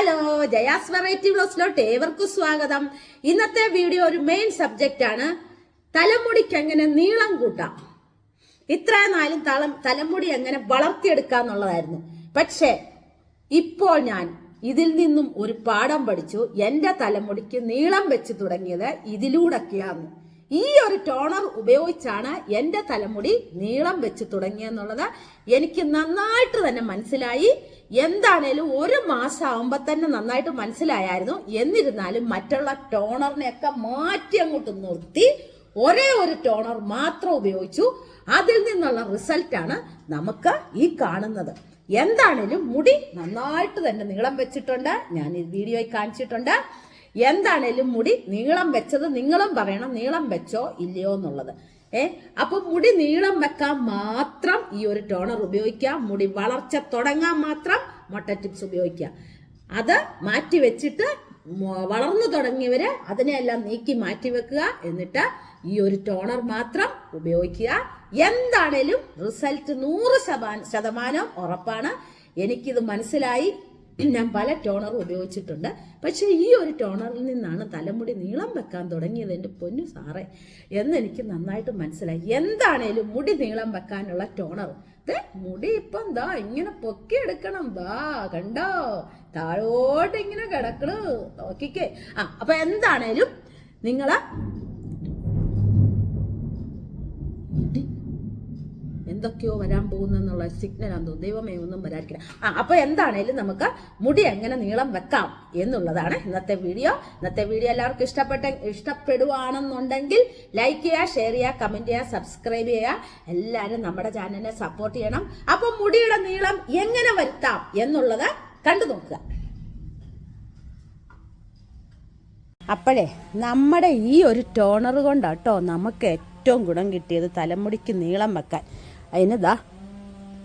Hello Jaya's variety ബ്ലോസിലോട്ട് ഏവർക്കും സ്വാഗതം. ഇന്നത്തെ വീഡിയോ ഒരു മെയിൻ സബ്ജക്റ്റ് ആണ്. തലമുടിക്ക് എങ്ങനെ നീളം കൂട്ടാം? ഇത്ര നാളും തളം തലമുടി എങ്ങനെ വളർത്തിയെടുക്കാന്നുള്ളതായിരുന്നു പക്ഷേ ഇപ്പോൾ ഞാൻ ഇതിൽ നിന്നും ഒരു പാഠം പഠിച്ചു. എന്റെ തലമുടിക്ക് നീളം വെച്ച് തുടങ്ങിയത് ഇതിലൂടെയൊക്കെയാണ്. ഈ ഒരു ടോണർ ഉപയോഗിച്ചാണ് എന്റെ തലമുടി നീളം വെച്ച് തുടങ്ങിയെന്നുള്ളത് എനിക്ക് നന്നായിട്ട് തന്നെ മനസ്സിലായി. എന്താണേലും ഒരു മാസം ആവുമ്പോ തന്നെ നന്നായിട്ട് മനസ്സിലായായിരുന്നു. എന്നിരുന്നാലും മറ്റുള്ള ടോണറിനെയൊക്കെ മാറ്റി അങ്ങോട്ട് നിർത്തി ഒരേ ഒരു ടോണർ മാത്രം ഉപയോഗിച്ചു. അതിൽ നിന്നുള്ള റിസൾട്ടാണ് നമുക്ക് ഈ കാണുന്നത്. എന്താണേലും മുടി നന്നായിട്ട് തന്നെ നീളം വെച്ചിട്ടുണ്ട്. ഞാൻ ഈ വീഡിയോയിൽ കാണിച്ചിട്ടുണ്ട്. എന്താണേലും മുടി നീളം വെച്ചത് നിങ്ങളും പറയണം നീളം വെച്ചോ ഇല്ലയോ എന്നുള്ളത്. ഏ? അപ്പൊ മുടി നീളം വെക്കാൻ മാത്രം ഈ ഒരു ടോണർ ഉപയോഗിക്കാം മുടി വളർച്ച തുടങ്ങാൻ മാത്രം മൊട്ട ടിപ്സ് ഉപയോഗിക്കാം അത് മാറ്റി വെച്ചിട്ട് വളർന്നു തുടങ്ങിയവര് അതിനെയെല്ലാം നീക്കി മാറ്റി വെക്കുക. എന്നിട്ട് ഈ ഒരു ടോണർ മാത്രം ഉപയോഗിക്കുക. എന്താണേലും റിസൾട്ട് നൂറ് ശതമാനം ഉറപ്പാണ്. എനിക്കിത് മനസ്സിലായി. ഞാൻ പല ടോണറും ഉപയോഗിച്ചിട്ടുണ്ട്. പക്ഷേ ഈ ഒരു ടോണറിൽ നിന്നാണ് തലമുടി നീളം വെക്കാൻ തുടങ്ങിയത് എന്റെ പൊന്നു സാറേ. എന്നെനിക്ക് നന്നായിട്ട് മനസ്സിലായി. എന്താണേലും മുടി നീളം വെക്കാനുള്ള ടോണർ. മുടി ഇപ്പം ദാ ഇങ്ങനെ പൊക്കിയെടുക്കണം ദാ കണ്ടോ? താഴോട്ട് ഇങ്ങനെ കിടക്കണു. നോക്കിക്കേ. ആ അപ്പൊ എന്താണേലും നിങ്ങൾ എന്തൊക്കെയോ വരാൻ പോകുന്നെന്നുള്ള സിഗ്നലാന്ന് തോന്നുന്നു ദൈവമേ ഒന്നും വരാതിരിക്കണം ആ അപ്പോൾ എന്താണേലും നമുക്ക് മുടി എങ്ങനെ നീളം വെക്കാം എന്നുള്ളതാണ് ഇന്നത്തെ വീഡിയോ ഇന്നത്തെ വീഡിയോ എല്ലാവർക്കും ഇഷ്ടപ്പെട്ട ഇഷ്ടപ്പെടുവാണെന്നുണ്ടെങ്കിൽ ലൈക്ക് ചെയ്യുക ഷെയർ ചെയ്യുക കമന്റ് ചെയ്യുക സബ്സ്ക്രൈബ് ചെയ്യുക. എല്ലാവരും നമ്മുടെ ചാനലിനെ സപ്പോർട്ട് ചെയ്യണം. അപ്പോൾ മുടിയുടെ നീളം എങ്ങനെ വരുത്താം എന്നുള്ളത് കണ്ടു നോക്കുക. അപ്പോഴേ നമ്മുടെ ഈ ഒരു ടോണർ കൊണ്ടാട്ടോ നമുക്ക് ഏറ്റവും ഗുണം കിട്ടിയത് തലമുടിക്ക് നീളം വെക്കാൻ. അതിന് ദാ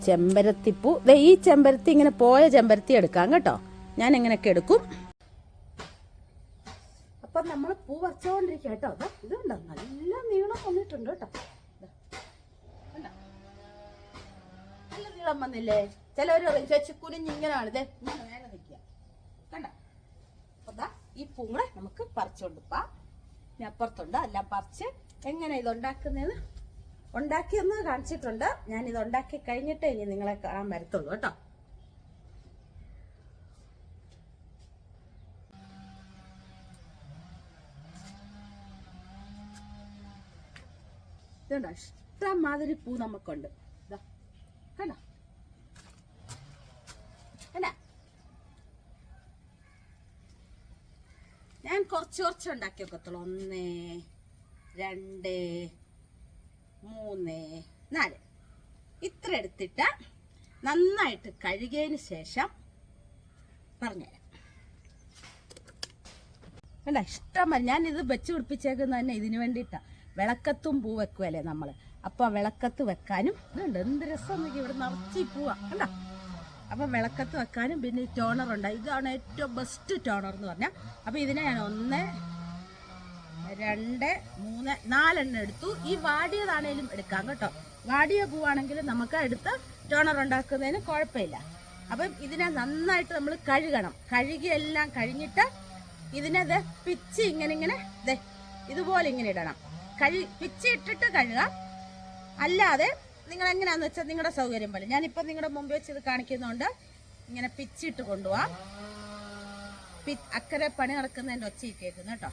ചെമ്പരത്തിപ്പൂ. ദേ ഈ ചെമ്പരത്തി ഇങ്ങനെ പോയ ചെമ്പരത്തി എടുക്കാം കേട്ടോ. ഞാൻ എങ്ങനെയൊക്കെ എടുക്കും. അപ്പൊ നമ്മൾ പൂ വച്ചുകൊണ്ടിരിക്കുക കേട്ടോ. ഇതുണ്ടോ നല്ല നീളം വന്നിട്ടുണ്ട് കേട്ടോ? നല്ല നീളം വന്നില്ലേ? ചിലവര് ചേച്ചി കുനിഞ്ഞിങ്ങനെയാണ് ഇതേ ഇങ്ങനെ നേരെ നിൽക്കുക. കണ്ടോ? അപ്പൊ ഈ പൂങ്ങളെ നമുക്ക് പറിച്ചുകൊണ്ട് പോവാം ഇനി അപ്പുറത്തുണ്ട്? എല്ലാം പറിച്ച് എങ്ങനെ ഇത് ഉണ്ടാക്കുന്നതെന്ന് ഉണ്ടാക്കിയെന്ന് കാണിച്ചിട്ടുണ്ട്. ഞാൻ ഇത് ഉണ്ടാക്കി കഴിഞ്ഞിട്ട് ഇനി നിങ്ങളെ കാണാൻ വരത്തുള്ളൂ കേട്ടോ. ഇതുണ്ടോ? ഇഷ്ടം മാതിരി പൂ നമുക്കുണ്ട്. ഞാൻ കുറച്ച് കുറച്ച് ഉണ്ടാക്കി വെക്കത്തുള്ളൂ ഒന്ന് രണ്ട് മൂന്ന് നാല്. ഇത്ര എടുത്തിട്ട് നന്നായിട്ട് കഴുകിയതിന് ശേഷം പറഞ്ഞുതരാം. വേണ്ട ഇഷ്ടം ഞാൻ ഇത് വെച്ച് പിടിപ്പിച്ചേക്കുന്നത് തന്നെ ഇതിന് വേണ്ടിയിട്ടാണ് വിളക്കത്തും പൂ വെക്കുമല്ലേ നമ്മൾ അപ്പോൾ വിളക്കത്ത് വെക്കാനും ഇതുണ്ട്. എന്ത് രസം നോക്കി ഇവിടെ നിറച്ചി പോവാ പൂവാ. കണ്ടോ? അപ്പോൾ വിളക്കത്ത് വെക്കാനും പിന്നെ ഈ ടോണർ ഉണ്ട് ഇതാണ് ഏറ്റവും ബെസ്റ്റ് ടോണർ എന്ന് പറഞ്ഞാൽ അപ്പോൾ ഇതിനെ ഞാൻ ഒന്ന് രണ്ട് മൂന്ന് നാലെണ്ണം എടുത്തു. ഈ വാടിയതാണേലും എടുക്കാം കേട്ടോ. വാടിയ പൂവാണെങ്കിൽ നമുക്ക് എടുത്ത് ടോണർ ഉണ്ടാക്കുന്നതിന് കുഴപ്പമില്ല. അപ്പം ഇതിനെ നന്നായിട്ട് നമ്മൾ കഴുകണം. കഴുകി എല്ലാം കഴിഞ്ഞിട്ട് ഇതിനെ ദേ പിച്ച് ഇങ്ങനെ ഇങ്ങനെ ദേ ഇതുപോലെ ഇങ്ങനെ ഇടണം. കഴി പിച്ച് ഇട്ടിട്ട് കഴുകാം. അല്ലാതെ നിങ്ങൾ എങ്ങനെയാന്ന് വെച്ചാൽ നിങ്ങളുടെ സൗകര്യം പോലെ. ഞാനിപ്പോൾ നിങ്ങളുടെ മുമ്പ് വെച്ച് ഇത് കാണിക്കുന്നതുകൊണ്ട് ഇങ്ങനെ പിച്ചിട്ട് കൊണ്ടുപോവാം. അക്കരെ പണി നടക്കുന്നതിന്റെ ഒച്ചയിൽ കേൾക്കുന്നു കേട്ടോ.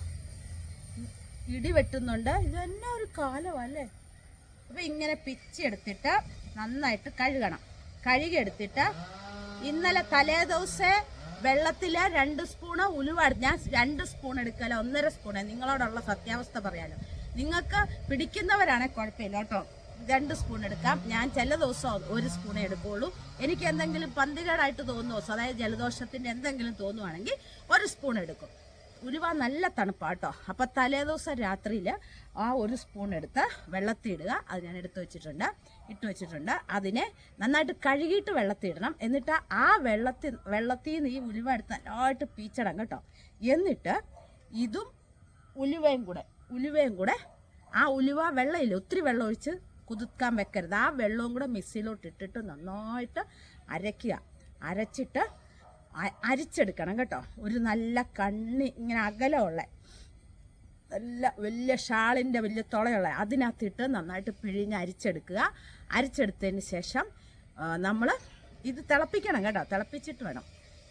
ഇടി വെട്ടുന്നുണ്ട്. ഇത് തന്നെ ഒരു കാലമല്ലേ? അപ്പൊ ഇങ്ങനെ പിച്ചെടുത്തിട്ട് നന്നായിട്ട് കഴുകണം. കഴുകിയെടുത്തിട്ട് ഇന്നലെ തലേ വെള്ളത്തിൽ രണ്ട് സ്പൂണ് ഉലുവ ഞാൻ രണ്ട് സ്പൂൺ എടുക്കല ഒന്നര സ്പൂണ്. നിങ്ങളോടുള്ള സത്യാവസ്ഥ പറയാലോ. നിങ്ങൾക്ക് പിടിക്കുന്നവരാണെ കുഴപ്പമില്ല കേട്ടോ. രണ്ട് സ്പൂൺ എടുക്കാം. ഞാൻ ചില ദിവസം ഒരു സ്പൂണേ എടുക്കുള്ളൂ. എനിക്ക് എന്തെങ്കിലും പന്തികേടായിട്ട് ദിവസം അതായത് ജലദോഷത്തിന്റെ എന്തെങ്കിലും തോന്നുവാണെങ്കിൽ ഒരു സ്പൂൺ എടുക്കും. ഉലുവ നല്ല തണുപ്പാട്ടോ. അപ്പം തലേദിവസം രാത്രിയിൽ ആ ഒരു സ്പൂൺ എടുത്ത് വെള്ളത്തിയിടുക. അത് ഞാൻ എടുത്തു വെച്ചിട്ടുണ്ട് ഇട്ട് വെച്ചിട്ടുണ്ട്. അതിനെ നന്നായിട്ട് കഴുകിയിട്ട് വെള്ളത്തിയിടണം. എന്നിട്ട് ആ വെള്ളത്തിൽ വെള്ളത്തിൽ നിന്ന് ഈ ഉലുവ എടുത്ത് നല്ലതായിട്ട് പീച്ചണം കേട്ടോ. എന്നിട്ട് ഇതും ഉലുവയും കൂടെ ഉലുവയും കൂടെ ആ ഉലുവ വെള്ളമില്ല ഒത്തിരി വെള്ളം ഒഴിച്ച് കുതിർക്കാൻ വെക്കരുത്. ആ വെള്ളവും കൂടെ മിക്സിയിലോട്ട് ഇട്ടിട്ട് നന്നായിട്ട് അരയ്ക്കുക. അരച്ചിട്ട് അരിച്ചെടുക്കണം കേട്ടോ. ഒരു നല്ല കണ്ണി ഇങ്ങനെ അകലമുള്ള നല്ല വലിയ ഷാളിന്റെ വലിയ തുളയുള്ള അതിനകത്തിട്ട് നന്നായിട്ട് പിഴിഞ്ഞ് അരിച്ചെടുക്കുക. അരിച്ചെടുത്തതിന് ശേഷം നമ്മൾ ഇത് തിളപ്പിക്കണം കേട്ടോ. തിളപ്പിച്ചിട്ട് വേണം.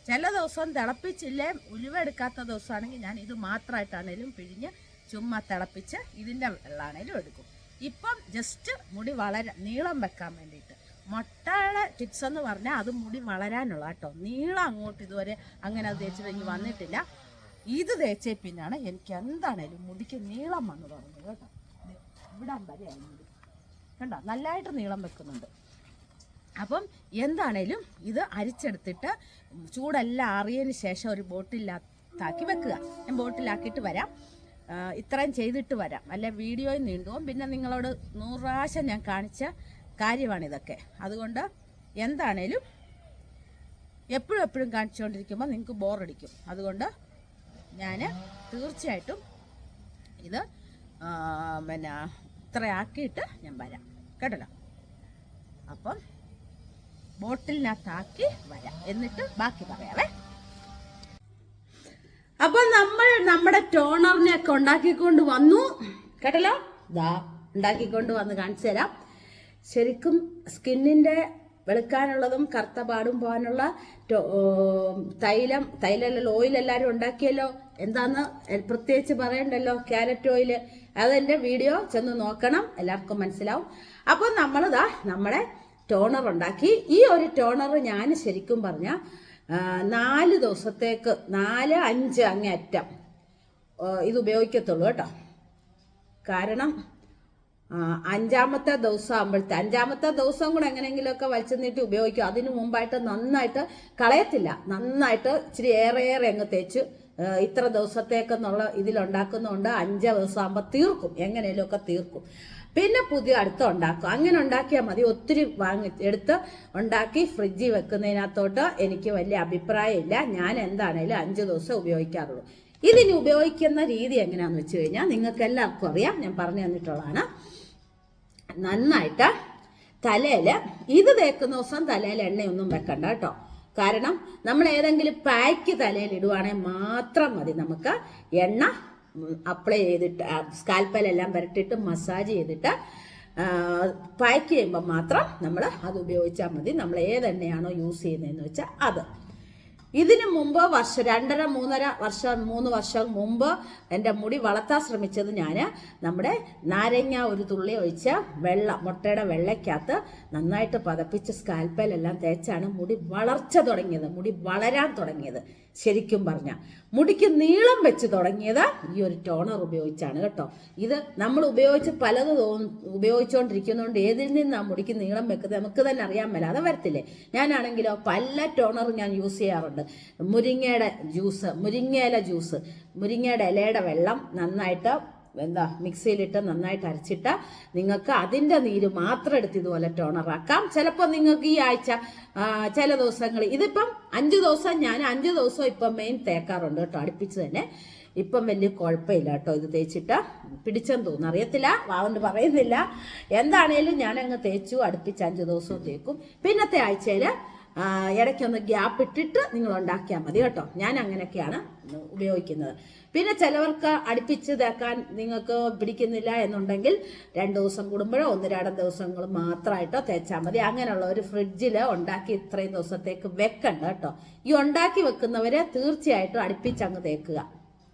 ചില ദിവസം തിളപ്പിച്ചില്ലേ ഉലുവ എടുക്കാത്ത ദിവസമാണെങ്കിൽ ഞാൻ ഇത് മാത്രമായിട്ടാണേലും പിഴിഞ്ഞ് ചുമ്മാ തിളപ്പിച്ച് ഇതിന്റെ വെള്ളമാണേലും എടുക്കും. ഇപ്പം ജസ്റ്റ് മുടി വളരെ നീളം വെക്കാൻ വേണ്ടിയിട്ട്. മുട്ടയുടെ ടിപ്സ് എന്ന് പറഞ്ഞാൽ അത് മുടി വളരാനുള്ള കേട്ടോ. നീളം അങ്ങോട്ട് ഇതുവരെ അങ്ങനെ അത് തേച്ച് കഴിഞ്ഞ് വന്നിട്ടില്ല. ഇത് തേച്ചേ പിന്നാണ് എനിക്ക് എന്താണേലും മുടിക്ക് നീളം വന്നു തുടങ്ങുന്നത് കേട്ടോ. ഇവിടം വരെയായി മുടി. കണ്ടോ? നല്ലതായിട്ട് നീളം വെക്കുന്നുണ്ട്. അപ്പം എന്താണേലും ഇത് അരിച്ചെടുത്തിട്ട് ചൂടെല്ലാം ആറിയതിന് ശേഷം ഒരു ബോട്ടിലാക്കി വെക്കുക. ഞാൻ ബോട്ടിലാക്കിയിട്ട് വരാം. ഇത്രയും ചെയ്തിട്ട് വരാം. അല്ലെ വീഡിയോയും നീണ്ടുപോകും. പിന്നെ നിങ്ങളോട് നൂറ് പ്രാവശ്യം ഞാൻ കാണിച്ച കാര്യമാണിതൊക്കെ. അതുകൊണ്ട് എന്താണേലും എപ്പോഴും എപ്പോഴും കാണിച്ചുകൊണ്ടിരിക്കുമ്പോൾ നിങ്ങൾക്ക് ബോറടിക്കും. അതുകൊണ്ട് ഞാൻ തീർച്ചയായിട്ടും ഇത് പിന്നെ ഇത്രയാക്കിയിട്ട് ഞാൻ വരാം. കേട്ടല്ലോ? അപ്പം ബോട്ടിലിനകത്താക്കി വരാം. എന്നിട്ട് ബാക്കി പറയാവേ. അപ്പൊ നമ്മൾ നമ്മുടെ ടോണറിനെ ഒക്കെ ഉണ്ടാക്കിക്കൊണ്ട് വന്നു. കേട്ടല്ലോ? ഉണ്ടാക്കിക്കൊണ്ട് വന്ന് കാണിച്ചു തരാം ശരിക്കും സ്കിന്നിന്റെ വെളുക്കാനുള്ളതും കറുത്ത പാടും പോകാനുള്ള തൈലം തൈലല്ലല്ലോ ഓയിൽ എല്ലാവരും ഉണ്ടാക്കിയല്ലോ. എന്താന്ന് പ്രത്യേകിച്ച് പറയണ്ടല്ലോ ക്യാരറ്റ് ഓയിൽ അതെന്റെ വീഡിയോ ചെന്ന് നോക്കണം എല്ലാവർക്കും മനസ്സിലാവും. അപ്പോൾ നമ്മളിതാ നമ്മുടെ ടോണർ ഉണ്ടാക്കി. ഈ ഒരു ടോണർ ഞാൻ ശരിക്കും പറഞ്ഞ നാല് ദിവസത്തേക്ക് നാല് അഞ്ച് അങ്ങേ അറ്റം ഇത് ഉപയോഗിക്കത്തുള്ളൂ കേട്ടോ. കാരണം അഞ്ചാമത്തെ ദിവസം ആകുമ്പോഴത്തെ അഞ്ചാമത്തെ ദിവസം കൂടെ എങ്ങനെയെങ്കിലുമൊക്കെ വലിച്ചു നീട്ടി ഉപയോഗിക്കും. അതിനു മുമ്പായിട്ട് നന്നായിട്ട് കളയത്തില്ല. നന്നായിട്ട് ഇച്ചിരി ഏറെ ഏറെ അങ്ങ് തേച്ച് ഇത്ര ദിവസത്തേക്കെന്നുള്ള ഇതിലുണ്ടാക്കുന്നതുകൊണ്ട് അഞ്ച് ദിവസം ആകുമ്പോൾ തീർക്കും. എങ്ങനെയൊക്കെ തീർക്കും. പിന്നെ പുതിയ അടുത്ത് ഉണ്ടാക്കും. അങ്ങനെ ഉണ്ടാക്കിയാൽ മതി. ഒത്തിരി വാങ്ങി എടുത്ത് ഉണ്ടാക്കി ഫ്രിഡ്ജിൽ വെക്കുന്നതിനകത്തോട്ട് എനിക്ക് വലിയ അഭിപ്രായമില്ല. ഞാൻ എന്താണേലും അഞ്ച് ദിവസം ഉപയോഗിക്കാറുള്ളൂ. ഇതിന് ഉപയോഗിക്കുന്ന രീതി എങ്ങനെയാണെന്ന് വെച്ച് കഴിഞ്ഞാൽ നിങ്ങൾക്ക് എല്ലാവർക്കും അറിയാം. ഞാൻ പറഞ്ഞു തന്നിട്ടുള്ളതാണ്. നന്നായിട്ട് തലയിൽ ഇത് തേക്കുന്ന ദിവസം തലയിൽ എണ്ണയൊന്നും വെക്കണ്ട കേട്ടോ. കാരണം നമ്മൾ ഏതെങ്കിലും പാക്ക് തലയിൽ ഇടുവാണെങ്കിൽ മാത്രം മതി നമുക്ക്. എണ്ണ അപ്ലൈ ചെയ്തിട്ട് സ്കാൽപ്പലെല്ലാം പുരട്ടിയിട്ട് മസാജ് ചെയ്തിട്ട് പാക്ക് ചെയ്യുമ്പോൾ മാത്രം നമ്മൾ അത് ഉപയോഗിച്ചാൽ മതി. നമ്മൾ ഏതെണ്ണയാണോ യൂസ് ചെയ്യുന്നതെന്ന് വെച്ചാൽ അത്. ഇതിനു മുമ്പ് വർഷം രണ്ടര മൂന്നര വർഷം മൂന്ന് വർഷം മുമ്പ് എന്റെ മുടി വളർത്താൻ ശ്രമിച്ചത് ഞാൻ നമ്മുടെ നാരങ്ങ ഒരു തുള്ളി ഒഴിച്ച വെള്ളം മുട്ടയുടെ വെള്ളയ്ക്കകത്ത് നന്നായിട്ട് പതപ്പിച്ച് സ്കാൽപ്പലെല്ലാം തേച്ചാണ് മുടി വളർച്ച തുടങ്ങിയത് മുടി വളരാൻ തുടങ്ങിയത്. ശരിക്കും പറഞ്ഞ. മുടിക്ക് നീളം വെച്ച് തുടങ്ങിയത് ഈ ഒരു ടോണർ ഉപയോഗിച്ചാണ് കേട്ടോ. ഇത് നമ്മൾ ഉപയോഗിച്ച് പലത് തോന്നും ഉപയോഗിച്ചുകൊണ്ടിരിക്കുന്നതുകൊണ്ട് ഏതിൽ നിന്നാണ് മുടിക്ക് നീളം വെക്കുന്നത് നമുക്ക് തന്നെ അറിയാൻ മേല. അത് വരത്തില്ലേ? ഞാനാണെങ്കിലോ പല ടോണർ ഞാൻ യൂസ് ചെയ്യാറുണ്ട്. മുരിങ്ങയുടെ ജ്യൂസ് മുരിങ്ങയില ജ്യൂസ് മുരിങ്ങയുടെ ഇലയുടെ വെള്ളം നന്നായിട്ട് എന്താ മിക്സിയിലിട്ട് നന്നായിട്ട് അരച്ചിട്ട് നിങ്ങൾക്ക് അതിന്റെ നീര് മാത്രം എടുത്ത് ഇതുപോലെ ടോണറാക്കാം ചിലപ്പോൾ നിങ്ങൾക്ക് ഈ ആഴ്ച ചില ദിവസങ്ങൾ ഇതിപ്പം അഞ്ച് ദിവസം ഞാൻ അഞ്ച് ദിവസം ഇപ്പം മെയിൻ തേക്കാറുണ്ട് കേട്ടോ അടുപ്പിച്ച് തന്നെ. ഇപ്പം വലിയ കുഴപ്പമില്ല കേട്ടോ ഇത് തേച്ചിട്ട്. പിടിച്ചെന്ന് തോന്നുന്നു. അറിയത്തില്ല അതുകൊണ്ട് പറയുന്നില്ല. എന്താണേലും ഞാൻ തേച്ചു അടുപ്പിച്ച് അഞ്ച് ദിവസവും തേക്കും. പിന്നത്തെ ആഴ്ചയിൽ ഇടയ്ക്കൊന്ന് ഗ്യാപ്പ് ഇട്ടിട്ട് നിങ്ങൾ ഉണ്ടാക്കിയാൽ മതി കേട്ടോ. ഞാൻ അങ്ങനെയൊക്കെയാണ് ഉപയോഗിക്കുന്നത്. പിന്നെ ചിലവർക്ക് അടുപ്പിച്ച് തേക്കാൻ നിങ്ങൾക്ക് പിടിക്കുന്നില്ല എന്നുണ്ടെങ്കിൽ രണ്ട് ദിവസം കൂടുമ്പോഴോ ഒന്ന് രണ്ടും ദിവസങ്ങൾ മാത്രമായിട്ടോ തേച്ചാൽ മതി. അങ്ങനെയുള്ള ഒരു ഫ്രിഡ്ജിൽ ഉണ്ടാക്കി ഇത്രയും ദിവസത്തേക്ക് വെക്കണ്ട കേട്ടോ. ഈ ഉണ്ടാക്കി വെക്കുന്നവരെ തീർച്ചയായിട്ടും അടുപ്പിച്ച് അങ്ങ് തേക്കുക.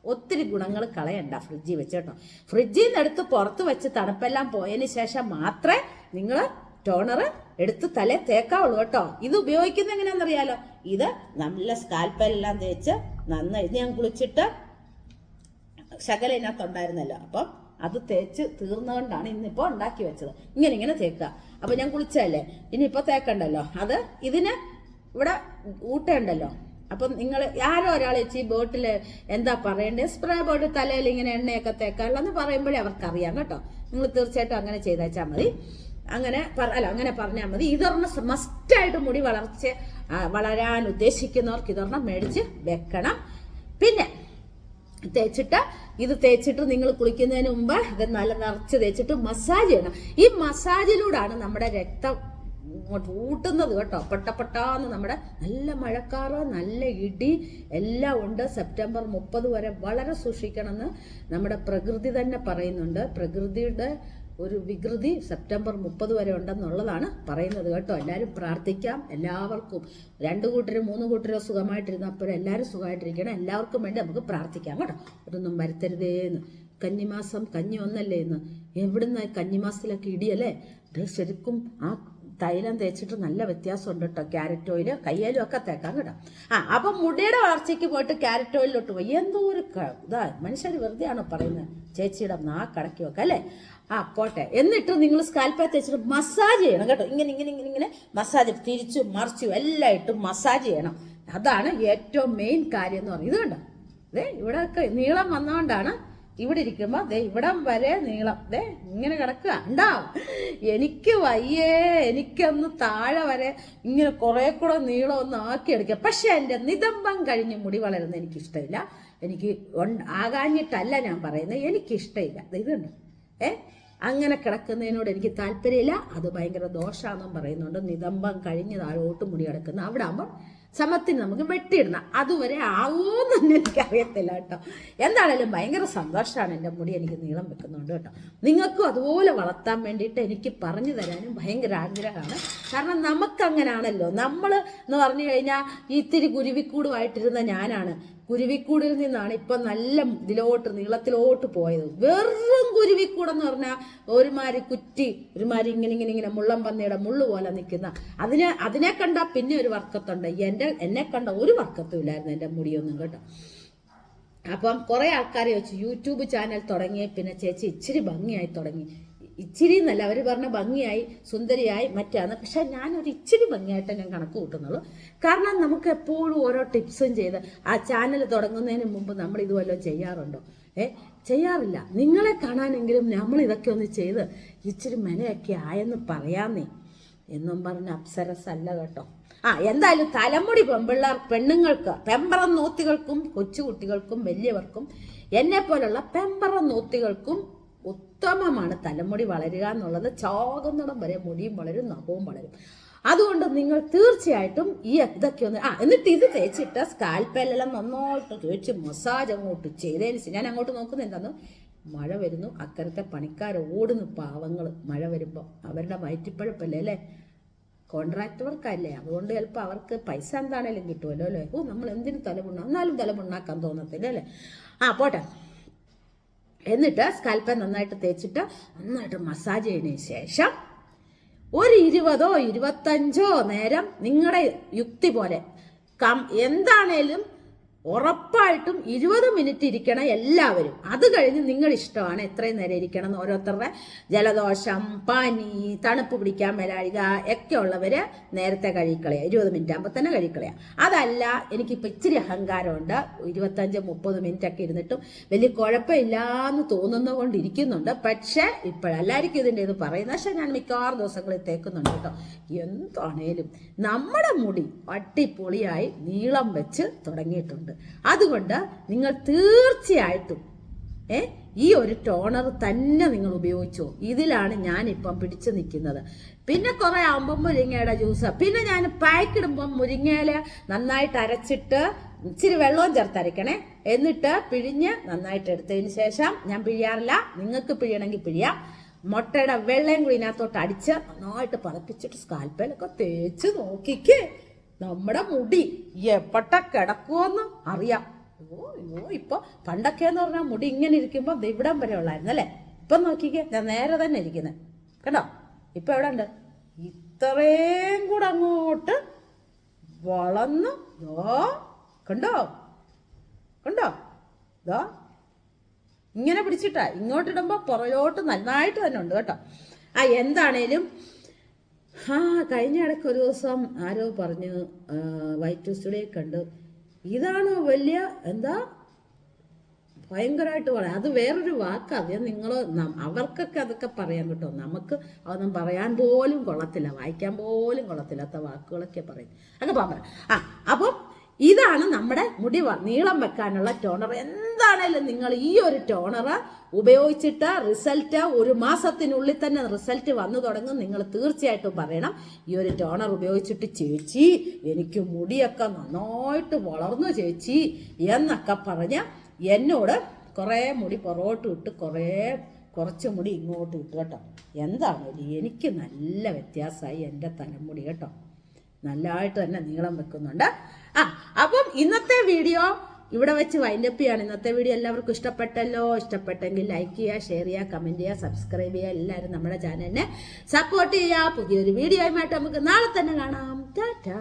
ഒത്തിരി ഗുണങ്ങൾ കളയണ്ട ഫ്രിഡ്ജിൽ വെച്ച് കേട്ടോ. ഫ്രിഡ്ജിൽ നിന്ന് എടുത്ത് പുറത്ത് വെച്ച് തണുപ്പെല്ലാം പോയതിന് ശേഷം മാത്രമേ നിങ്ങൾ ടോണർ എടുത്ത് തല തേക്കാവുള്ളൂ കേട്ടോ. ഇത് ഉപയോഗിക്കുന്ന എങ്ങനെയാണെന്നറിയാലോ? ഇത് നല്ല സ്കാൽപ്പെല്ലാം തേച്ച് നന്നായി ഞാൻ കുളിച്ചിട്ട് ശകല ഇതിനകത്തുണ്ടായിരുന്നല്ലോ അപ്പം അത് തേച്ച് തീർന്നുകൊണ്ടാണ് ഇന്നിപ്പോൾ ഉണ്ടാക്കി വെച്ചത്. ഇങ്ങനെ ഇങ്ങനെ തേക്കുക. അപ്പം ഞാൻ കുളിച്ചല്ലേ ഇനിയിപ്പോൾ തേക്കണ്ടല്ലോ. അത് ഇതിന് ഇവിടെ ഊട്ടയുണ്ടല്ലോ. അപ്പം നിങ്ങൾ ആരോ ഒരാൾ ഈ ബോട്ടിൽ എന്താ പറയണ്ടേ? സ്പ്രേ ബോട്ടിൽ തലയിൽ ഇങ്ങനെ എണ്ണയൊക്കെ തേക്കാറില്ല എന്ന് പറയുമ്പോഴേ അവർക്കറിയാം കേട്ടോ. നിങ്ങൾ തീർച്ചയായിട്ടും അങ്ങനെ ചെയ്തേച്ചാൽ മതി. അങ്ങനെ അല്ല അങ്ങനെ പറഞ്ഞാൽ മതി. ഇതൊരെണ്ണം മസ്റ്റായിട്ട് മുടി വളർച്ച വളരാൻ ഉദ്ദേശിക്കുന്നവർക്ക് ഇതൊരെണ്ണം മേടിച്ച് വെക്കണം. പിന്നെ തേച്ചിട്ട് ഇത് തേച്ചിട്ട് നിങ്ങൾ കുളിക്കുന്നതിന് മുമ്പ് ഇത് നല്ല നിറച്ച് തേച്ചിട്ട് മസാജ് ചെയ്യണം. ഈ മസാജിലൂടെയാണ് നമ്മുടെ രക്തം ഇങ്ങോട്ട് ഊട്ടുന്നത് കേട്ടോ. പെട്ടപ്പെട്ടാന്ന് നമ്മുടെ നല്ല മഴക്കാറ് നല്ല ഇടി എല്ലാം ഉണ്ട്. സെപ്റ്റംബർ മുപ്പത് വരെ വളരെ സൂക്ഷിക്കണമെന്ന് നമ്മുടെ പ്രകൃതി തന്നെ പറയുന്നുണ്ട്. പ്രകൃതിയുടെ ഒരു വികൃതി സെപ്റ്റംബർ മുപ്പത് വരെ ഉണ്ടെന്നുള്ളതാണ് പറയുന്നത് കേട്ടോ. എല്ലാവരും പ്രാർത്ഥിക്കാം. എല്ലാവർക്കും രണ്ട് കൂട്ടരും മൂന്ന് കൂട്ടരും സുഖമായിട്ടിരുന്നപ്പോൾ എല്ലാവരും സുഖമായിട്ടിരിക്കണം. എല്ലാവർക്കും വേണ്ടി നമുക്ക് പ്രാർത്ഥിക്കാം കേട്ടോ. ഇതൊന്നും വരുത്തരുതേന്ന് കന്നിമാസം കഞ്ഞി ഒന്നല്ലേ ഇന്ന് എവിടുന്ന കന്നിമാസത്തിലൊക്കെ ഇടിയല്ലേ? ഇത് ശരിക്കും ആ തൈലം തേച്ചിട്ട് നല്ല വ്യത്യാസമുണ്ട് കേട്ടോ. ക്യാരറ്റ് ഓയിൽ കയ്യിലും ഒക്കെ തേക്കാം കേട്ടോ. ആ അപ്പം മുടിയുടെ വളർച്ചയ്ക്ക് പോയിട്ട് ക്യാരറ്റ് ഓയിലിലോട്ട് പോയി. എന്തോ ഒരു ഇതാ മനുഷ്യർ വെറുതെയാണോ പറയുന്നത്? ചേച്ചിയുടെ നാ കടക്കി വെക്കാം അല്ലേ? ആ പോട്ടെ എന്നിട്ട് നിങ്ങൾ സ്കാൽപ്പ തേച്ചിട്ട് മസാജ് ചെയ്യണം കേട്ടോ. ഇങ്ങനെ ഇങ്ങനെ ഇങ്ങനെ ഇങ്ങനെ മസാജ് തിരിച്ചു മറിച്ചു എല്ലാം ഇട്ട് മസാജ് ചെയ്യണം. അതാണ് ഏറ്റവും മെയിൻ കാര്യം എന്ന് പറയുന്നത്. ഇതുകൊണ്ട് കണ്ടോ? ദേ ഇവിടെ നീളം വന്നതുകൊണ്ടാണ് ഇവിടെ ഇരിക്കുമ്പോൾ ദേ ഇവിടം വരെ നീളം. ദേ ഇങ്ങനെ കിടക്കുക. ഉണ്ടാവും. എനിക്ക് വയ്യേ എനിക്കൊന്ന് താഴെ വരെ ഇങ്ങനെ കുറെ കൂടെ നീളം ഒന്ന് ആക്കിയെടുക്കുക പക്ഷെ എന്റെ നിതംബം കഴിഞ്ഞ് മുടി വളരുന്ന എനിക്കിഷ്ടമില്ല. എനിക്ക് ആകാഞ്ഞിട്ടല്ല ഞാൻ പറയുന്നത്. എനിക്കിഷ്ടമില്ല. ഇതുണ്ട് ഏ? അങ്ങനെ കിടക്കുന്നതിനോട് എനിക്ക് താല്പര്യമില്ല. അത് ഭയങ്കര ദോഷമാണെന്നും പറയുന്നുണ്ട്. നിതംബം കഴിഞ്ഞ് താഴോട്ട് മുടി കിടക്കുന്ന. അവിടെ ആകുമ്പോൾ സമത്തിന് നമുക്ക് വെട്ടിയിടണം. അതുവരെ ആവുമെന്ന് തന്നെ എനിക്കറിയത്തില്ല കേട്ടോ. എന്താണേലും ഭയങ്കര സന്തോഷമാണ് എന്റെ മുടി എനിക്ക് നീളം വെക്കുന്നുണ്ട് കേട്ടോ. നിങ്ങൾക്കും അതുപോലെ വളർത്താൻ വേണ്ടിയിട്ട് എനിക്ക് പറഞ്ഞു തരാനും ഭയങ്കര ആഗ്രഹമാണ്. കാരണം നമുക്കങ്ങനാണല്ലോ. നമ്മൾ എന്ന് പറഞ്ഞു കഴിഞ്ഞാൽ ഇത്തിരി കുരുവിക്കൂടുമായിട്ടിരുന്ന ഞാനാണ്. കുരുവിക്കൂടിൽ നിന്നാണ് ഇപ്പം നല്ല ഇതിലോട്ട് നീളത്തിലോട്ട് പോയത്. വെറും കുരുവിക്കൂടെന്ന് പറഞ്ഞാൽ ഒരുമാതിരി കുറ്റി ഒരുമാതിരി ഇങ്ങനെ ഇങ്ങനെ ഇങ്ങനെ മുള്ളം പന്നിയുടെ മുള്ളു പോലെ നിൽക്കുന്ന. അതിനെ അതിനെ കണ്ടാൽ പിന്നെ ഒരു വർക്കത്തുണ്ട്. എന്റെ എന്നെ കണ്ട ഒരു വർക്കത്തും ഇല്ലായിരുന്നു എന്റെ മുടിയൊന്നും കേട്ടോ. അപ്പം കുറേ ആൾക്കാരെ വെച്ച് യൂട്യൂബ് ചാനൽ തുടങ്ങി പിന്നെ ചേച്ചി ഇച്ചിരി ഭംഗിയായി തുടങ്ങി. ഇച്ചിരി എന്നല്ല അവർ പറഞ്ഞ ഭംഗിയായി സുന്ദരിയായി മറ്റാന്ന്. പക്ഷെ ഞാനൊരു ഇച്ചിരി ഭംഗിയായിട്ട് ഞാൻ കണക്ക് കൂട്ടുന്നുള്ളൂ. കാരണം നമുക്ക് എപ്പോഴും ഓരോ ടിപ്സും ചെയ്ത് ആ ചാനൽ തുടങ്ങുന്നതിന് മുമ്പ് നമ്മൾ ഇതുവല്ലോ ചെയ്യാറുണ്ടോ? ഏ ചെയ്യാറില്ല. നിങ്ങളെ കാണാനെങ്കിലും നമ്മൾ ഇതൊക്കെ ഒന്ന് ചെയ്ത് ഇച്ചിരി മെനയൊക്കെ ആയെന്ന് പറയാന്നേ. എന്നും പറഞ്ഞ അപ്സരസ് അല്ല കേട്ടോ. ആ എന്തായാലും തലമുടി പെമ്പിള്ളാർ പെണ്ണുങ്ങൾക്ക് പെമ്പറം നോത്തികൾക്കും കൊച്ചുകുട്ടികൾക്കും വലിയവർക്കും എന്നെ പോലുള്ള പെമ്പറം നോത്തികൾക്കും ഉത്തമമാണ് തലമുടി വളരുക എന്നുള്ളത്. ചാകുന്നിടം വരെ മുടിയും വളരും നഖവും വളരും. അതുകൊണ്ട് നിങ്ങൾ തീർച്ചയായിട്ടും ഈ ഇതൊക്കെ ഒന്ന് ആ എന്നിട്ട് ഇത് തേച്ചിട്ട് സ്കാൽപ്പെല്ലാം നന്നായിട്ട് തേച്ച് മസാജ് അങ്ങോട്ട് ചെയ്തതിന് ഞാൻ അങ്ങോട്ട് നോക്കുന്നത് എന്താന്ന്? മഴ വരുന്നു. അക്കരത്തെ പണിക്കാർ ഓടുന്നു പാവങ്ങൾ മഴ വരുമ്പോൾ അവരുടെ വയറ്റിപ്പഴപ്പല്ലേ അല്ലേ? കോൺട്രാക്ട് വർക്കല്ലേ അതുകൊണ്ട് ചിലപ്പോൾ അവർക്ക് പൈസ എന്താണേലും കിട്ടുമല്ലോ അല്ലേ? ഓ നമ്മൾ എന്തിനു തലമുണ്ണ എന്നാലും തലമുണ്ണാക്കാൻ തോന്നത്തില്ല അല്ലേ? ആ പോട്ടെ. എന്നിട്ട് സ്കാൽപ്പ നന്നായിട്ട് തേച്ചിട്ട് നന്നായിട്ട് മസാജ് ചെയ്തതിന് ശേഷം ഒരു ഇരുപതോ ഇരുപത്തഞ്ചോ നേരം നിങ്ങളുടെ യുക്തി പോലെ കം എന്താണേലും ഉറപ്പായിട്ടും ഇരുപത് മിനിറ്റ് ഇരിക്കണം എല്ലാവരും. അത് കഴിഞ്ഞ് നിങ്ങൾ ഇഷ്ടമാണ് എത്രയും നേരം ഇരിക്കണം എന്ന് ഓരോരുത്തരുടെ ജലദോഷം പനി തണുപ്പ് പിടിക്കാൻ വരാഴിക ഒക്കെ ഉള്ളവര് നേരത്തെ കഴിക്കളയാ. ഇരുപത് മിനിറ്റ് ആകുമ്പോൾ തന്നെ കഴിക്കളയാ. അതല്ല എനിക്കിപ്പോൾ ഇച്ചിരി അഹങ്കാരമുണ്ട്. ഇരുപത്തഞ്ച് മുപ്പത് മിനിറ്റ് ഒക്കെ ഇരുന്നിട്ടും വലിയ കുഴപ്പമില്ല എന്ന് കൊണ്ട് ഇരിക്കുന്നുണ്ട് പക്ഷേ ഇപ്പോഴല്ലായിരിക്കും ഇതിന്റെ ഇത് പറയുന്നത്. പക്ഷേ ഞാൻ മിക്കവാറും ദിവസങ്ങളിൽ തേക്കുന്നുണ്ട് കേട്ടോ. എന്താണേലും നമ്മുടെ മുടി അടിപൊളിയായി നീളം വെച്ച് തുടങ്ങിയിട്ടുണ്ട്. അതുകൊണ്ട് നിങ്ങൾ തീർച്ചയായിട്ടും ഏ ഈ ഒരു ടോണർ തന്നെ നിങ്ങൾ ഉപയോഗിച്ചു. ഇതിലാണ് ഞാൻ ഇപ്പം പിടിച്ചു നിൽക്കുന്നത്. പിന്നെ കുറെ ആകുമ്പം മുരിങ്ങയുടെ ജ്യൂസ് പിന്നെ ഞാൻ പായ്ക്കിടുമ്പം മുരിങ്ങയില നന്നായിട്ട് അരച്ചിട്ട് ഇച്ചിരി വെള്ളവും ചേർത്തരയ്ക്കണേ എന്നിട്ട് പിഴിഞ്ഞ് നന്നായിട്ട് എടുത്തതിന് ശേഷം ഞാൻ പിഴിയാറില്ല. നിങ്ങൾക്ക് പിഴിയണമെങ്കിൽ പിഴിയാം. മുട്ടയുടെ വെള്ളയും കൂടി ഇതിനകത്തോട്ട് അടിച്ച് നന്നായിട്ട് പതപ്പിച്ചിട്ട് സ്കാൽപ്പേലൊക്കെ തേച്ച് നോക്കിക്കേ. നമ്മുടെ മുടി എപ്പട്ട കിടക്കുമെന്ന് അറിയാം. ഓ ഓ ഇപ്പൊ പണ്ടൊക്കെ എന്ന് പറഞ്ഞാൽ മുടി ഇങ്ങനെ ഇരിക്കുമ്പോ ഇവിടം വരെ ഉള്ളായിരുന്നു അല്ലേ? ഇപ്പൊ നോക്കിക്കേ ഞാൻ നേരെ തന്നെ ഇരിക്കുന്നത് കണ്ടോ? ഇപ്പൊ എവിടെ ഉണ്ട് ഇത്രയും കൂടെ അങ്ങോട്ട് വളർന്ന് ദോ കണ്ടോ? കണ്ടോ? ദോ ഇങ്ങനെ പിടിച്ചിട്ടാ. ഇങ്ങോട്ടിടുമ്പോൾ പുറകോട്ട് നന്നായിട്ട് തന്നെ ഉണ്ട് കേട്ടോ. ആ എന്താണേലും ആ കഴിഞ്ഞ ഇടയ്ക്ക് ഒരു ദിവസം ആരോ പറഞ്ഞു വൈറ്റ് ട്യൂസ്ഡേ കണ്ട്. ഇതാണ് വലിയ എന്താ? ഭയങ്കരമായിട്ട് പറയാം അത് വേറൊരു വാക്കാണ് അത് നിങ്ങൾ അവർക്കൊക്കെ അതൊക്കെ പറയാൻ കേട്ടോ. നമുക്ക് അതൊന്നും പറയാൻ പോലും കൊള്ളത്തില്ല വായിക്കാൻ പോലും കൊള്ളത്തില്ലാത്ത വാക്കുകളൊക്കെ പറയും. അങ്ങ് പോകാൻ പറ. ആ അപ്പം ഇതാണ് നമ്മുടെ മുടി നീളം വെക്കാനുള്ള ടോണർ എന്താണേലും നിങ്ങൾ ഈ ഒരു ടോണർ ഉപയോഗിച്ചിട്ട് റിസൾട്ട് ഒരു മാസത്തിനുള്ളിൽ തന്നെ റിസൾട്ട് വന്നു തുടങ്ങും. നിങ്ങൾ തീർച്ചയായിട്ടും പറയണം ഈ ഒരു ടോണർ ഉപയോഗിച്ചിട്ട് ചേച്ചി എനിക്ക് മുടിയൊക്കെ നന്നായിട്ട് വളർന്നു ചേച്ചി എന്നൊക്കെ പറഞ്ഞ് എന്നോട് കുറേ മുടി പുറകോട്ട് ഇട്ട് കുറേ കുറച്ച് മുടി ഇങ്ങോട്ട് ഇട്ട് കേട്ടോ. എന്താണേലും എനിക്ക് നല്ല വ്യത്യാസമായി എന്റെ തലമുടി കേട്ടോ. നല്ലതായിട്ട് തന്നെ നീളം വെക്കുന്നുണ്ട്. ആ അപ്പം ഇന്നത്തെ വീഡിയോ ഇവിടെ വെച്ച് വൈൻഡപ്പ് ചെയ്യാണ്. ഇന്നത്തെ വീഡിയോ എല്ലാവർക്കും ഇഷ്ടപ്പെട്ടല്ലോ. ഇഷ്ടപ്പെട്ടെങ്കിൽ ലൈക്ക് ചെയ്യുക ഷെയർ ചെയ്യുക കമന്റ് ചെയ്യുക സബ്സ്ക്രൈബ് ചെയ്യുക. എല്ലാവരും നമ്മുടെ ചാനലിനെ സപ്പോർട്ട് ചെയ്യുക. പുതിയൊരു വീഡിയോയുമായിട്ട് നമുക്ക് നാളെ തന്നെ കാണാം. ടാറ്റാ.